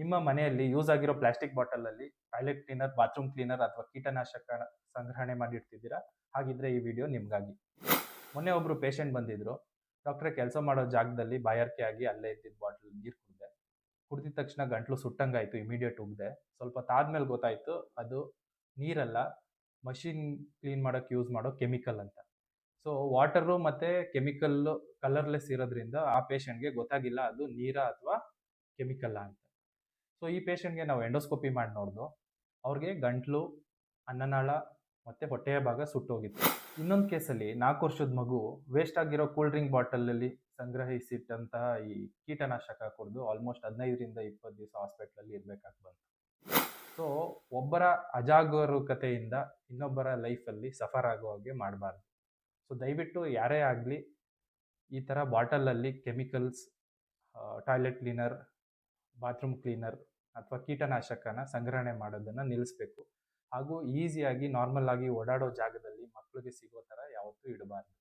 ನಿಮ್ಮ ಮನೆಯಲ್ಲಿ ಯೂಸ್ ಆಗಿರೋ ಪ್ಲಾಸ್ಟಿಕ್ ಬಾಟಲಲ್ಲಿ ಟಾಯ್ಲೆಟ್ ಕ್ಲೀನರ್ ಬಾತ್ರೂಮ್ ಕ್ಲೀನರ್ ಅಥವಾ ಕೀಟನಾಶಕ ಸಂಗ್ರಹಣೆ ಮಾಡಿರ್ತಿದ್ದೀರಾ ಹಾಗಿದ್ರೆ ಈ ವಿಡಿಯೋ ನಿಮಗಾಗಿ. ಮೊನ್ನೆ ಒಬ್ಬರು ಪೇಷಂಟ್ ಬಂದಿದ್ರು. ಡಾಕ್ಟ್ರೆ ಕೆಲಸ ಮಾಡೋ ಜಾಗದಲ್ಲಿ ಬಾಯಾರಿಕೆ ಆಗಿ ಅಲ್ಲೇ ಇದ್ದಿದ್ದ ಬಾಟಲ್ ನೀರು ಕುಡಿದೆ. ಕುಡಿದ ತಕ್ಷಣ ಗಂಟ್ಲು ಸುಟ್ಟಂಗಾಯ್ತು ಇಮಿಡಿಯೇಟ್ ಉಗ್ದೆ. ಸ್ವಲ್ಪ ತಾದ್ಮೇಲೆ ಗೊತ್ತಾಯ್ತು, ಅದು ನೀರಲ್ಲ ಮಷಿನ್ ಕ್ಲೀನ್ ಮಾಡೋಕೆ ಯೂಸ್ ಮಾಡೋ ಕೆಮಿಕಲ್ ಅಂತ. ಸೊ ವಾಟರು ಮತ್ತು ಕೆಮಿಕಲ್ ಕಲರ್ಲೆಸ್ ಇರೋದ್ರಿಂದ ಆ ಪೇಷಂಟ್ಗೆ ಗೊತ್ತಾಗಿಲ್ಲ ಅದು ನೀರ ಅಥವಾ ಕೆಮಿಕಲ್ಲ ಅಂತ. ಸೊ ಈ ಪೇಷಂಟ್ಗೆ ನಾವು ಎಂಡೋಸ್ಕೋಪಿ ಮಾಡಿ ನೋಡಿದ್ವು ಅವ್ರಿಗೆ ಗಂಟ್ಲು, ಅನ್ನನಾಳ ಮತ್ತು ಹೊಟ್ಟೆಯ ಭಾಗ ಸುಟ್ಟೋಗಿತ್ತು. ಇನ್ನೊಂದು ಕೇಸಲ್ಲಿ ನಾಲ್ಕು ವರ್ಷದ ಮಗು ವೇಸ್ಟ್ ಆಗಿರೋ ಕೂಲ್ ಡ್ರಿಂಕ್ ಬಾಟಲಲ್ಲಿ ಸಂಗ್ರಹಿಸಿಟ್ಟಂತಹ ಈ ಕೀಟನಾಶಕ ಕುಡಿದು ಆಲ್ಮೋಸ್ಟ್ ಹದಿನೈದರಿಂದ ಇಪ್ಪತ್ತು ದಿವಸ ಹಾಸ್ಪಿಟ್ಲಲ್ಲಿ ಇರಬೇಕಾಗಿ ಬಂತು. ಸೊ ಒಬ್ಬರ ಅಜಾಗರೂಕತೆಯಿಂದ ಇನ್ನೊಬ್ಬರ ಲೈಫಲ್ಲಿ ಸಫರ್ ಆಗೋ ಹಾಗೆ ಮಾಡಬಾರ್ದು. ಸೊ ದಯವಿಟ್ಟು ಯಾರೇ ಆಗಲಿ ಈ ಥರ ಬಾಟಲಲ್ಲಿ chemicals toilet cleaner bathroom cleaner ಅಥವಾ ಕೀಟನಾಶಕನ ಸಂಗ್ರಹಣೆ ಮಾಡೋದನ್ನು ನಿಲ್ಲಿಸಬೇಕು ಹಾಗೂ ಈಸಿಯಾಗಿ ನಾರ್ಮಲ್ ಆಗಿ ಓಡಾಡೋ ಜಾಗದಲ್ಲಿ ಮಕ್ಕಳಿಗೆ ಸಿಗೋ ಥರ ಯಾವತ್ತೂ ಇಡಬಾರ್ದು.